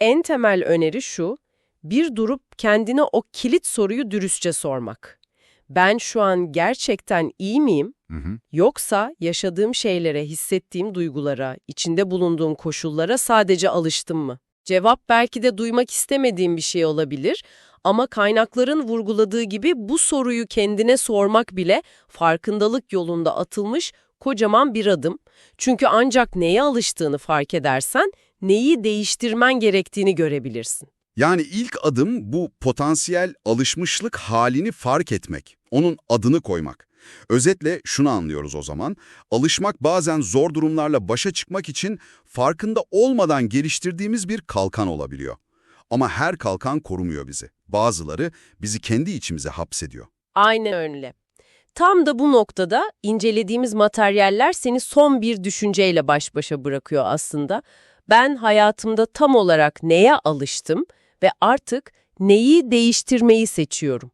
En temel öneri şu, bir durup kendine o kilit soruyu dürüstçe sormak. Ben şu an gerçekten iyi miyim? Hı hı. Yoksa yaşadığım şeylere, hissettiğim duygulara, içinde bulunduğum koşullara sadece alıştım mı? Cevap belki de duymak istemediğim bir şey olabilir ama kaynakların vurguladığı gibi bu soruyu kendine sormak bile farkındalık yolunda atılmış kocaman bir adım. Çünkü ancak neye alıştığını fark edersen neyi değiştirmen gerektiğini görebilirsin. Yani ilk adım bu potansiyel alışmışlık halini fark etmek, onun adını koymak. Özetle şunu anlıyoruz o zaman, alışmak bazen zor durumlarla başa çıkmak için farkında olmadan geliştirdiğimiz bir kalkan olabiliyor. Ama her kalkan korumuyor bizi. Bazıları bizi kendi içimize hapsediyor. Aynen öyle. Tam da bu noktada incelediğimiz materyaller seni son bir düşünceyle baş başa bırakıyor aslında. Ben hayatımda tam olarak neye alıştım ve artık neyi değiştirmeyi seçiyorum.